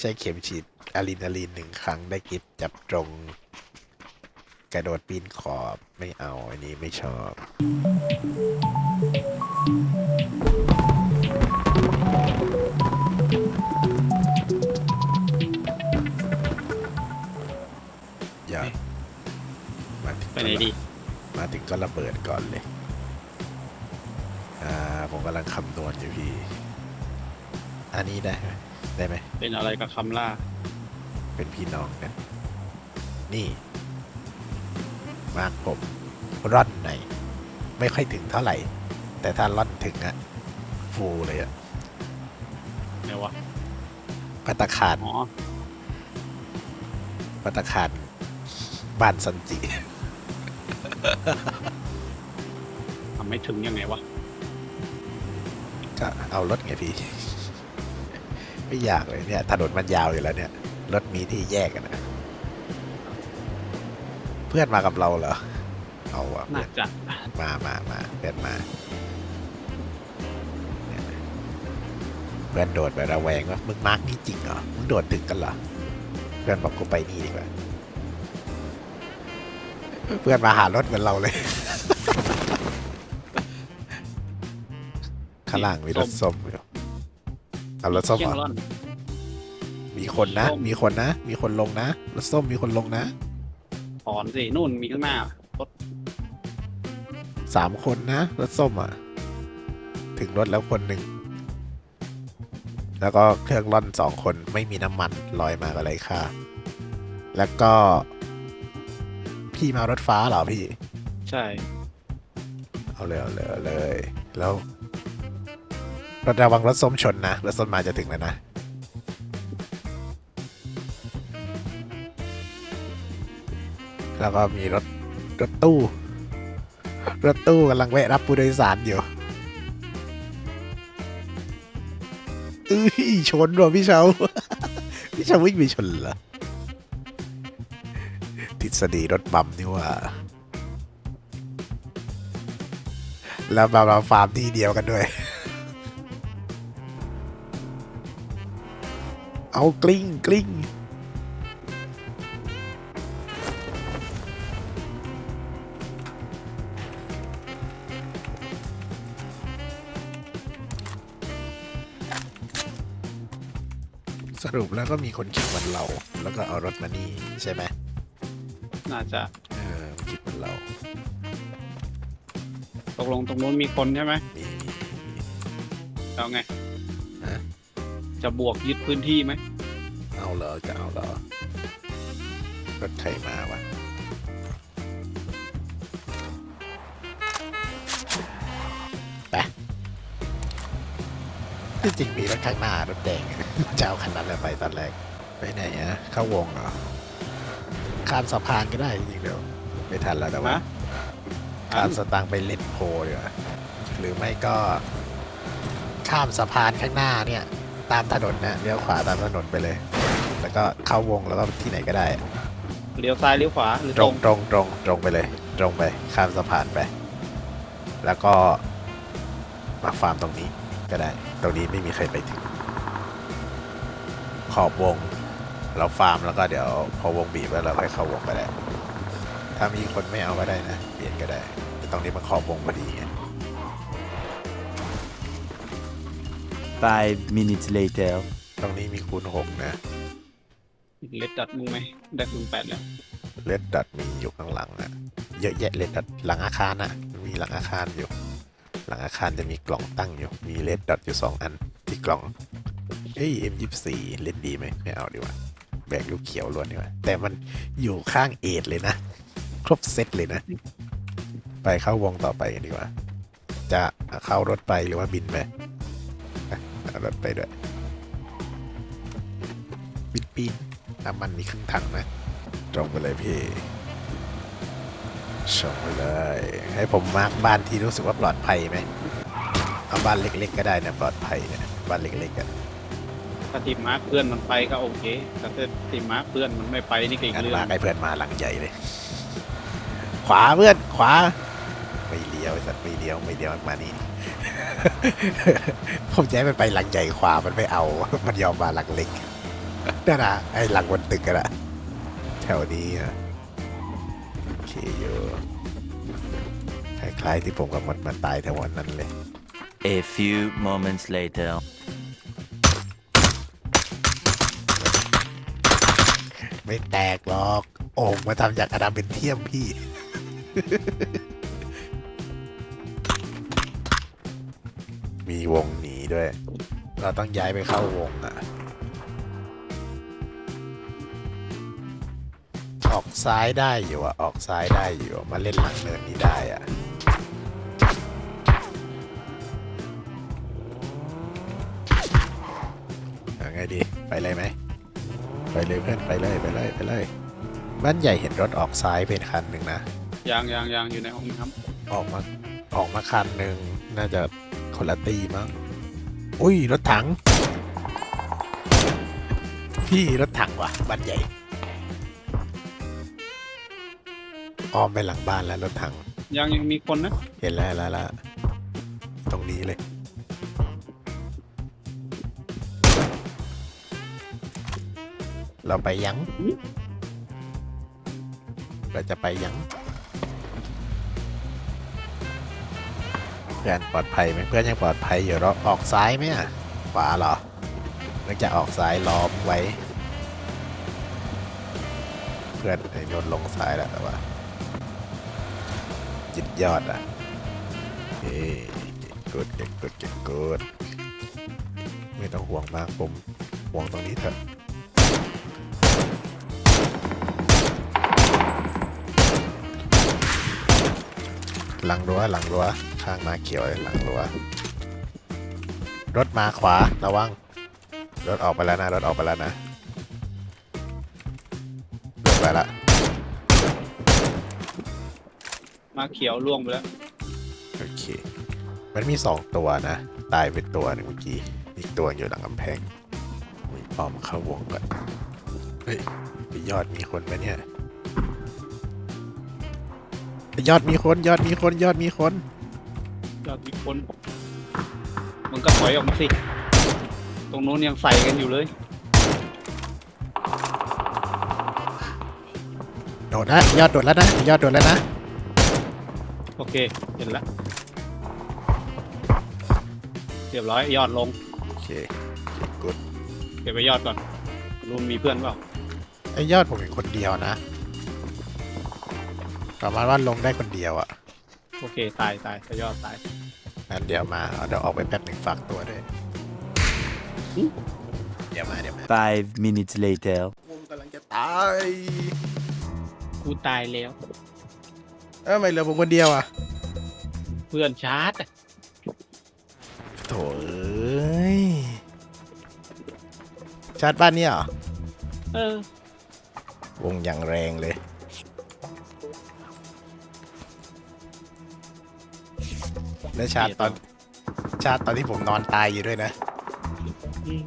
ใช้เข็มฉีดอะดรีนาลีนหนึ่งครั้งได้กิฟต์จับตรง กระโดดปีนขอบไม่เอาอันนี้ไม่ชอบอย่ามาถึงไปไหนดี มาถึงก็ระเบิดก่อนเลย อ่า ผมกำลังคำนวณอยู่พี่ อันนี้ได้ไหม ได้ไหมเป็นอะไรกับคำล่า เป็นพี่น้องกันนี่ มากผมร่อนไหนไม่ค่อยถึงเท่าไหร่ แต่ถ้าร่อนถึงอะฟูเลยอะไงวะปัตตาคารอ๋อปัตตาคารบ้านสันจิ ทำไม่ถึงยังไงวะ ก็เอารถไงพี่ ไม่อยากเลยเนี่ยถนนมันยาวอยู่แล้วเนี่ยรถมีที่แยกกันนะเพื่อนมากับเราเหรอเอาอะเพื่น่าอนจะมามามาเพื่อนมาเนี่ยเพื่อนโดดไประแวงว่ามึงมาร์กนี่จริงเหรอมึงโดดถึงกันเหรอเพื่อนบอกกูไปนี่ดีกว่าเพื่อนมาหารถเหมือนเราเลย ข้างล่างมีรถส้มอยู่ เอารถส้มเชียเหงรอร่อนมีคนนะส้มมีคนนะ มีคนลงนะรถส้มมีคนลงนะถอนสินู่นมีข้างหน้ารถสามคนนะรถส้มอะ ถึงรถแล้วคนหนึ่งแล้วก็เครื่องร่อนสองคนไม่มีน้ำมันลอยมากับไรค่าแล้วก็ พี่มารถฟ้าเหรอพี่ ใช่ เอาเลยเอาเลยเอาเลย แล้ว รถระวังรถส้มชนนะรถส้มมาจะถึงแล้วนะแล้วก็มีรถรถตู้ รถตู้กำลังแวะรับผู้โดยสารอยู่เอ้ยชนว่ะพี่เชาพี่เชาวิ่งไปชนเหรอทฤษฎีรถบัมนี่ว่า แล้วมาราฟาร์มที่เดียวกันด้วย เอากลิ้งกลิ้งสรุปแล้วก็มีคนคิดเหมือนเรา แล้วก็เอารถมานี่ใช่ไหมน่าจะเออมันคิดเหมือนเรา ตกลงตรงนู้นมีคนใช่ไหมมีมีมี เอาไง ฮะ จะบวกยึดพื้นที่ไหมเอาเหรอจะเอาเหรอรถใครมาวะไปที่จริงมีรถข้างหน้ารถแดง จะเอาคันนั้นแหละไปตอนแรก ไปไหนอะเข้าวงเหรอข้ามสะพานก็ได้จริงๆเดี๋ยวไม่ทันแล้วแต่ว่าฮะข้ามสตางค์ไปเล่นโพดีกว่าหรือไม่ก็ ข้ามสะพานข้างหน้าเนี่ย ตามถนนนะเลี้ยวขวาตามถนนไปเลย แล้วก็เข้าวงแล้วก็ที่ไหนก็ได้ เลี้ยวซ้ายเลี้ยวขวาหรือตตรรงงตรงตรงตรงไปเลย ตรงไปข้ามสะพานไป แล้วก็มาฟาร์มตรงนี้ก็ได้ ตรงนี้ไม่มีใครไปถึง ขอบวง เราฟาร์มแล้วก็เดี๋ยวพอวงบีบแล้วเราค่อยเข้าวงก็ได้ถ้ามีคนไม่เอาก็ได้นะเปลี่ยนก็ได้แต่ตรงนี้มันขอบวงพอดีไง Five minutes later. ตรงนี้มีคูณหกนะเล็ดดัดมึงไหมได้คูณแปดแล้วเลดดัดมีอยู่ข้างหลังอะเยอะแยะเลดดัดหลังอาคารอะมีหลังอาคารอยู่ หลังอาคารจะมีกล่องตั้งอยู่ มีเลดดัดอยู่สองอันที่กล่องเอ้ย M24 เล่นดีไหมไม่เอาดีกว่าแบกลูกเขียวล้วนดีกว่าแต่มันอยู่ข้างเอทเลยนะ ครบเซตเลยนะ ไปเข้าวงต่อไปกันดีกว่า จะเข้ารถไปหรือว่าบินไปอะเอา รถไปด้วยบินปีนน้ำมันมีครึ่งถังนะตรงไปเลยพี่ชงไปเลย ให้ผมมาร์กบ้านที่รู้สึกว่าปลอดภัยไหมเอาบ้านเล็ก ๆ ก็ได้นะปลอดภัยเนี่ยบ้านเล็กๆกันถ้าทีมมาร์คเพื่อนมันไปก็โอเคแต่ถ้าทีมมาร์คเพื่อนมันไม่ไปนี่ก็อีกงั้นเรื่องมาร์กให้เพื่อนมาหลังใหญ่เลย ขวาเพื่อนขวาไม่เลี้ยวไอ้สัตว์ไม่เลี้ยวไม่เลี้ยวมานี่ ผมจะให้มันไปหลังใหญ่ขวามันไม่เอา มันยอมมาหลังเล็กนั่นนะไอ้หลังบนตึกกันอะแถวนี้อะโอเคอยู่คล้ายๆที่ผมกับมันมาตายแถววันนั้นเลย A few moments later. ไม่แตกหรอก โอ่งมาทำจากอะดามเป็นเทียมพี่ มีวงหนีด้วย เราต้องย้ายไปเข้าวงอะ ออกซ้ายได้อยู่อะ ออกซ้ายได้อยู่อะมาเล่นหลังเนินนี้ได้อะยังไงดี ไปเลยไหม ไปเลยเพื่อน ไปเลย ไปเลย ไปเลย บ้านใหญ่เห็นรถออกซ้ายเป็นคันหนึ่งนะ ยางยางยางอยู่ในห้องน้ออกมา ออกมาคันหนึ่งน่าจะ คนละตีมั้งอุ้ย รถถัง พี่รถถังว่ะบ้านใหญ่ออมไปหลังบ้านแล้วรถถังำยางยังมีคนนะ เห็นแล้วเห็นแล้วละตรงนี้เลย เราไปยัง เราจะไปยัง เพื่อนปลอดภัยไหมเพื่อนยังปลอดภัยอยู่เราออกซ้ายไหมอะขวาเหรอนึกจะออกซ้ายล้อมไว้ เพื่อนโยนลงซ้ายแล้วแต่ว่ายิดยอดอะเอ้กดเก็บกดเก็บกดไม่ต้องห่วงมากผมห่วงตรงนี้เถอะหลังรั้วหลังรั้ว ข้างมาเขียวเลยหลังรั้วรถมาขวาระวังรถออกไปแล้วนะรถออกไปแล้วนะรถไปละมาเขียวล่วงไปแล้วโอเคมันมีสองตัวนะตายเป็นตัวหนึ่งเมื่อกี้อีกตัวอยู่หลังกำแพงมีปอมเข้าวงก่อนเฮ้ยไอ้ยอดมีคนไหมเนี่ยไอ้ยอดมีคนยอดมีคนยอดมีคน ยอดมีคนมึงก็ถอยออกมาสิ ตรงนู้นยังใส่กันอยู่เลย โดดนะยอดโดดแล้วนะยอดโดดแล้วนะโอเค เห็นแล้วเรียบร้อยยอดลง โอเคกุดเก็บไปยอดก่อนรูมมีเพื่อนเปล่าไอ้ยอดผมเห็นคนเดียวนะประมาณว่าลงได้คนเดียวอะ โอเค ตายตายจะยอดตายงั้นเดี๋ยวมาเอาเดี๋ยวออกไปแป๊บหนึ่งฝากตัวด้วยเดี๋ยวมาเดี๋ยวมา Five minutes later. วงกำลังจะตายกูตายแล้ว เอ้าทำไมเหลือผมคนเดียวอะเพื่อนชาร์จอะโถ่เอ้ยชาร์จบ้านเนี่ยเหรอเออ วงอย่างแรงเลย และชาร์จตอนชาร์จตอนที่ผมนอนตายอยู่ด้วยนะ อืม